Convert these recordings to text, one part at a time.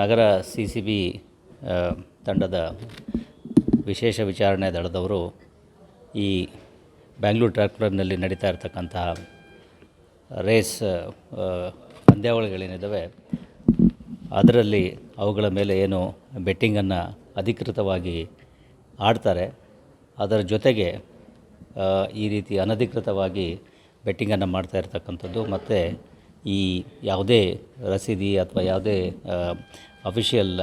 ನಗರ C C B ತಂಡದ ವಿಶೇಷ ವಿಚಾರಣೆ ದಳದವರು ಈ ಬ್ಯಾಂಗ್ಳೂರು ಟ್ರ್ಯಾಕ್ ಕ್ಲಬ್ನಲ್ಲಿ ನಡೀತಾ ಇರತಕ್ಕಂತಹ ರೇಸ್ ಪಂದ್ಯಾವಳಿಗಳೇನಿದ್ದಾವೆ, ಅದರಲ್ಲಿ ಅವುಗಳ ಮೇಲೆ ಏನು ಬೆಟ್ಟಿಂಗನ್ನು ಅಧಿಕೃತವಾಗಿ ಆಡ್ತಾರೆ. ಅದರ ಜೊತೆಗೆ ಈ ರೀತಿ ಅನಧಿಕೃತವಾಗಿ ಬೆಟ್ಟಿಂಗನ್ನು ಮಾಡ್ತಾ ಇರ್ತಕ್ಕಂಥದ್ದು. ಮತ್ತು ಈ ಯಾವುದೇ ರಸೀದಿ ಅಥವಾ ಯಾವುದೇ ಅಫಿಷಿಯಲ್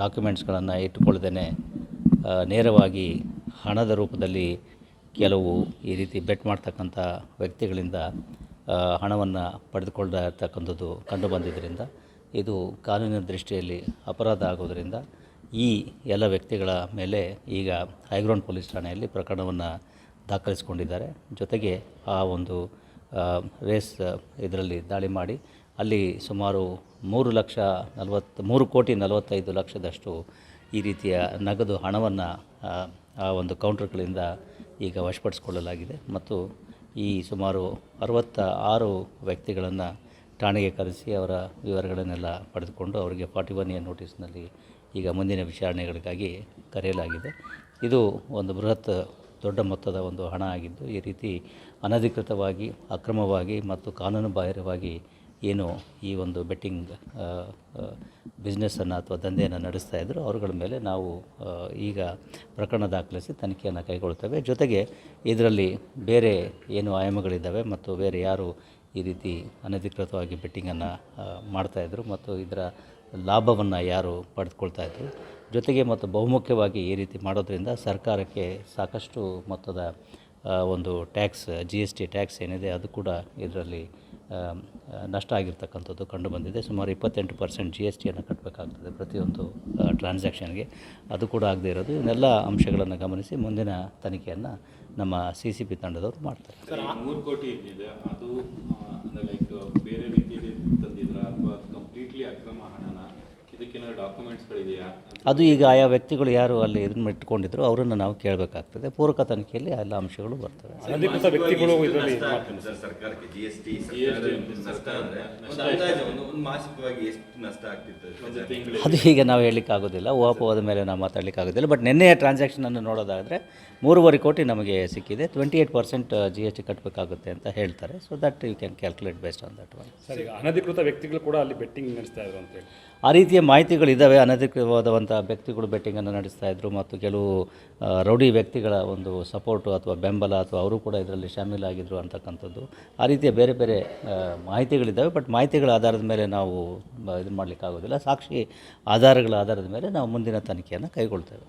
ಡಾಕ್ಯುಮೆಂಟ್ಸ್ಗಳನ್ನು ಇಟ್ಟುಕೊಳ್ಳದೇ ನೇರವಾಗಿ ಹಣದ ರೂಪದಲ್ಲಿ ಕೆಲವು ಈ ರೀತಿ ಬೆಟ್ ಮಾಡ್ತಕ್ಕಂಥ ವ್ಯಕ್ತಿಗಳಿಂದ ಹಣವನ್ನು ಪಡೆದುಕೊಳ್ತಾ ಇರ್ತಕ್ಕಂಥದ್ದು ಕಂಡುಬಂದಿದ್ದರಿಂದ, ಇದು ಕಾನೂನಿನ ದೃಷ್ಟಿಯಲ್ಲಿ ಅಪರಾಧ ಆಗೋದರಿಂದ ಈ ಎಲ್ಲ ವ್ಯಕ್ತಿಗಳ ಮೇಲೆ ಈಗ ಹೈಗ್ರೌಂಡ್ ಪೊಲೀಸ್ ಠಾಣೆಯಲ್ಲಿ ಪ್ರಕರಣವನ್ನು ದಾಖಲಿಸಿಕೊಂಡಿದ್ದಾರೆ. ಜೊತೆಗೆ ಆ ಒಂದು ರೇಸ್ ಇದರಲ್ಲಿ ದಾಳಿ ಮಾಡಿ ಅಲ್ಲಿ ಸುಮಾರು ಮೂರು ಲಕ್ಷ ನಲವತ್ತು, ಮೂರು ಕೋಟಿ ನಲವತ್ತೈದು ಲಕ್ಷದಷ್ಟು ಈ ರೀತಿಯ ನಗದು ಹಣವನ್ನು, ಆ ಒಂದು ಕೌಂಟರ್ಗಳಿಂದ ಈಗ ವಶಪಡಿಸಿಕೊಳ್ಳಲಾಗಿದೆ. ಮತ್ತು ಈ ಸುಮಾರು ಅರವತ್ತ ಆರು ವ್ಯಕ್ತಿಗಳನ್ನು ಠಾಣೆಗೆ ಕರೆಸಿ ಅವರ ವಿವರಗಳನ್ನೆಲ್ಲ ಪಡೆದುಕೊಂಡು ಅವರಿಗೆ ಫಾರ್ಟಿ ಒನ್ ಇಯರ್ ನೋಟಿಸ್ನಲ್ಲಿ ಈಗ ಮುಂದಿನ ವಿಚಾರಣೆಗಳಿಗಾಗಿ ಕರೆಯಲಾಗಿದೆ. ಇದು ಒಂದು ಬೃಹತ್ ದೊಡ್ಡ ಮೊತ್ತದ ಒಂದು ಹಣ ಆಗಿದ್ದು, ಈ ರೀತಿ ಅನಧಿಕೃತವಾಗಿ, ಅಕ್ರಮವಾಗಿ ಮತ್ತು ಕಾನೂನು ಬಾಹಿರವಾಗಿ ಏನು ಈ ಒಂದು ಬೆಟ್ಟಿಂಗ್ ಬಿಸ್ನೆಸ್ಸನ್ನು ಅಥವಾ ದಂಧೆಯನ್ನು ನಡೆಸ್ತಾ ಇದ್ದರು. ಅವರುಗಳ ಮೇಲೆ ನಾವು ಈಗ ಪ್ರಕರಣ ದಾಖಲಿಸಿ ತನಿಖೆಯನ್ನು ಕೈಗೊಳ್ತೇವೆ. ಜೊತೆಗೆ ಇದರಲ್ಲಿ ಬೇರೆ ಏನು ಆಯಾಮಗಳಿದ್ದಾವೆ ಮತ್ತು ಬೇರೆ ಯಾರು ಈ ರೀತಿ ಅನಧಿಕೃತವಾಗಿ ಬೆಟ್ಟಿಂಗನ್ನು ಮಾಡ್ತಾಯಿದ್ರು ಮತ್ತು ಇದರ ಲಾಭವನ್ನು ಯಾರು ಪಡೆದುಕೊಳ್ತಾ ಇದ್ದರು ಜೊತೆಗೆ ಮತ್ತು ಬಹುಮುಖ್ಯವಾಗಿ ಈ ರೀತಿ ಮಾಡೋದ್ರಿಂದ ಸರ್ಕಾರಕ್ಕೆ ಸಾಕಷ್ಟು ಮೊತ್ತದ ಒಂದು tax G S T tax ಏನಿದೆ ಅದು ಕೂಡ ಇದರಲ್ಲಿ ನಷ್ಟ ಆಗಿರ್ತಕ್ಕಂಥದ್ದು ಕಂಡುಬಂದಿದೆ ಸುಮಾರು ಇಪ್ಪತ್ತೆಂಟು ಪರ್ಸೆಂಟ್ ಜಿ ಎಸ್ ಟಿಯನ್ನು ಕಟ್ಟಬೇಕಾಗ್ತದೆ ಪ್ರತಿಯೊಂದು ಟ್ರಾನ್ಸಾಕ್ಷನ್ಗೆ ಅದು ಕೂಡ ಆಗದೇ ಇರೋದು. ಇವನ್ನೆಲ್ಲ ಅಂಶಗಳನ್ನು ಗಮನಿಸಿ ಮುಂದಿನ ತನಿಖೆಯನ್ನು ನಮ್ಮ ಸಿ ಸಿ ಪಿ ತಂಡದವರು ಮಾಡ್ತಾರೆ ಮೂರು ಕೋಟಿ ಏನಿದೆ ಅದು ಲೈಕ್ ಬೇರೆ ರೀತಿಯಲ್ಲಿ ತಂದಿದ್ರ ಅಥವಾ ಕಂಪ್ಲೀಟ್ಲಿ ಅಕ್ರಮ ಹಣನ ಇದಕ್ಕೇನಾದ್ರು ಡಾಕ್ಯುಮೆಂಟ್ಸ್ಗಳಿದೆಯಾ ಅದು ಈಗ ಆಯಾ ವ್ಯಕ್ತಿಗಳು ಯಾರು ಅಲ್ಲಿ ಇದನ್ನು ಇಟ್ಕೊಂಡಿದ್ರು ಅವರನ್ನು ನಾವು ಕೇಳಬೇಕಾಗ್ತದೆ. ಪೂರಕ ತನಿಖೆಯಲ್ಲಿ ಆ ಎಲ್ಲ ಅಂಶಗಳು ಬರ್ತವೆ. ಅದು ಈಗ ನಾವು ಹೇಳಲಿಕ್ಕೆ ಆಗೋದಿಲ್ಲ ಊಹಾಪೋಹದ ಮೇಲೆ ನಾವು ಮಾತಾಡ್ಲಿಕ್ಕೆ ಆಗೋದಿಲ್ಲ ಬಟ್ ನಿನ್ನೆಯ ಟ್ರಾನ್ಸಾಕ್ಷನನ್ನು ನೋಡೋದಾದರೆ ಮೂರುವರೆ ಕೋಟಿ ನಮಗೆ ಸಿಕ್ಕಿದೆ. Twenty eight percent G S T ಕಟ್ಟಬೇಕಾಗುತ್ತೆ ಅಂತ ಹೇಳ್ತಾರೆ. So that you can calculate based on that one sir ಈಗ ಅನಧಿಕೃತ ವ್ಯಕ್ತಿಗಳು ಕೂಡ ಅಲ್ಲಿ ಬೆಟ್ಟಿಂಗ್ ನಡೆಸ್ತಾ ಇದ್ರು ಅಂತ ಹೇಳಿ. ಆ ರೀತಿಯ ಮಾಹಿತಿಗಳಿದ್ದಾವೆ ಅನಧಿಕೃತವಾದಂಥ ವ್ಯಕ್ತಿಗಳು ಬೆಟ್ಟಿಂಗನ್ನು ನಡೆಸ್ತಾ ಇದ್ದರು ಮತ್ತು ಕೆಲವು ರೌಡಿ ವ್ಯಕ್ತಿಗಳ ಒಂದು ಸಪೋರ್ಟು ಅಥವಾ ಬೆಂಬಲ ಅಥವಾ ಅವರು ಕೂಡ ಇದರಲ್ಲಿ ಶಾಮೀಲಾಗಿದ್ದರು ಅಂತಕ್ಕಂಥದ್ದು. ಆ ರೀತಿಯ ಬೇರೆ ಬೇರೆ ಮಾಹಿತಿಗಳಿದ್ದಾವೆ ಬಟ್ ಮಾಹಿತಿಗಳ ಆಧಾರದ ಮೇಲೆ ನಾವು ಇದು ಮಾಡಲಿಕ್ಕಾಗೋದಿಲ್ಲ. ಸಾಕ್ಷಿ ಆಧಾರಗಳ ಆಧಾರದ ಮೇಲೆ ನಾವು ಮುಂದಿನ ತನಿಖೆಯನ್ನು ಕೈಗೊಳ್ತೇವೆ.